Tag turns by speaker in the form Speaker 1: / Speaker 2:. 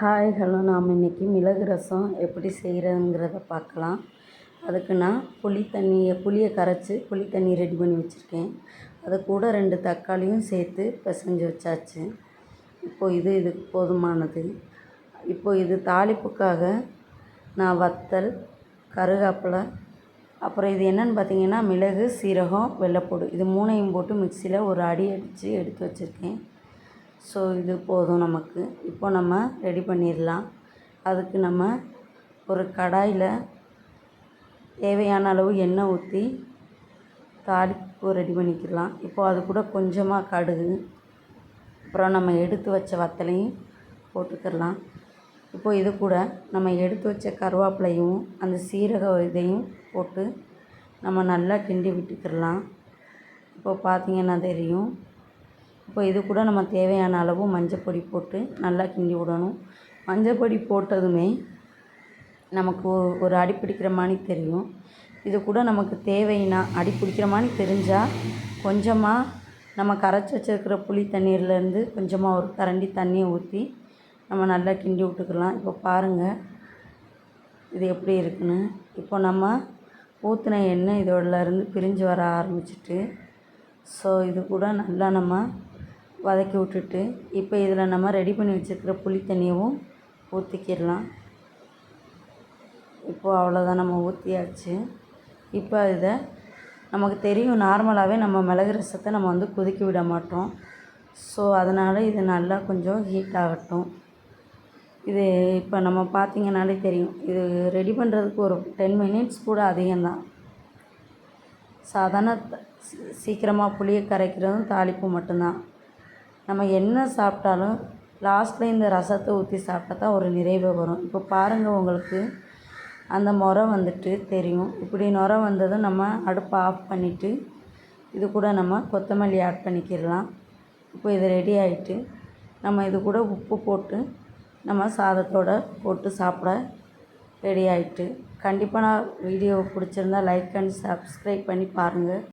Speaker 1: Hi hello. நாம் இன்றைக்கி மிளகு ரசம் எப்படி செய்கிறதுங்கிறத பார்க்கலாம். அதுக்கு நான் புளி தண்ணியை புளியை கரைச்சி புளி தண்ணி ரெடி பண்ணி வச்சுருக்கேன். அது கூட ரெண்டு தக்காளியும் சேர்த்து பிசைஞ்சு வச்சாச்சு. இப்போது இது இதுக்கு போதுமானது. இப்போது இது தாளிப்புக்காக நான் வத்தல் கருவேப்பிலை அப்புறம் இது என்னென்னு பார்த்தீங்கன்னா மிளகு சீரகம் வெள்ளைப்பூடு இது மூணையும் போட்டு மிக்சியில் ஒரு அடி அடித்து எடுத்து வச்சுருக்கேன். ஸோ இது போதும் நமக்கு. இப்போ நம்ம ரெடி பண்ணிடலாம். அதுக்கு நம்ம ஒரு கடாயில் தேவையான அளவு எண்ணெய் ஊற்றி தாளிப்பு ரெடி பண்ணிக்கலாம். இப்போ அது கூட கொஞ்சமாக கடுகு. அப்புறம் நம்ம எடுத்து வச்ச வத்தலையும் போட்டுக்கிடலாம் இப்போ இது கூட நம்ம எடுத்து வச்ச கருவேப்பிலையும் அந்த சீரக இதையும் போட்டு நம்ம நல்லா கிண்டி விட்டுக்கிடலாம் இப்போ பார்த்தீங்கன்னா தெரியும். இப்போ இது கூட நம்ம தேவையான அளவு மஞ்சப்பொடி போட்டு நல்லா கிண்டி விடணும். மஞ்சப்பொடி போட்டதுமே நமக்கு ஒரு அடி பிடிக்கிற மாதிரி தெரியும். இது கூட நமக்கு தேவைன்னா அடி பிடிக்கிற மாதிரி தெரிஞ்சால் கொஞ்சமாக நம்ம கரைச்சி வச்சிருக்கிற புளி தண்ணீர்லேருந்து கொஞ்சமாக ஒரு கரண்டி தண்ணியை ஊற்றி நம்ம நல்லா கிண்டி விட்டுக்கலாம். இப்போ பாருங்கள் இது எப்படி இருக்குன்னு. இப்போ நம்ம ஊற்றின எண்ணெய் இதோடலேருந்து பிரிஞ்சு வர ஆரம்பிச்சிட்டு ஸோ இது கூட நல்லா நம்ம வதக்கி விட்டுட்டு இப்போ இதில் நம்ம ரெடி பண்ணி வச்சுருக்கிற புளி தண்ணியவும் ஊற்றிக்கிடலாம் இப்போது அவ்வளோதான் நம்ம ஊற்றியாச்சு இப்போ இதை நமக்கு தெரியும் நார்மலாகவே நம்ம மிளகு ரசத்தை நம்ம வந்து கொதிக்க விட மாட்டோம். ஸோ அதனால் இது நல்லா கொஞ்சம் ஹீட் ஆகட்டும். இது இப்போ நம்ம பார்த்திங்கனாலே தெரியும் இது ரெடி பண்ணுறதுக்கு ஒரு டென் மினிட்ஸ் கூட அதிகம்தான். சாதாரண சீக்கிரமாக புளியை கரைக்கிறதும் தாளிப்பு மட்டும்தான். நம்ம என்ன சாப்பிட்டாலும் லாஸ்ட்டில் இந்த ரசத்தை ஊற்றி சாப்பிட்டா தான் ஒரு நிறைவு வரும். இப்போ பாருங்கள் உங்களுக்கு அந்த முறை வந்துட்டு தெரியும். இப்படி நுரை வந்ததும் நம்ம அடுப்பை ஆஃப் பண்ணிவிட்டு இது கூட நம்ம கொத்தமல்லி ஆட் பண்ணிக்கிடலாம். இப்போ இது ரெடி ஆகிட்டு நம்ம இது கூட உப்பு போட்டு நம்ம சாதத்தோட போட்டு சாப்பிட ரெடி ஆகிட்டு கண்டிப்பாக நான் வீடியோ பிடிச்சிருந்தா லைக் அண்ட் சப்ஸ்கிரைப் பண்ணி பாருங்கள்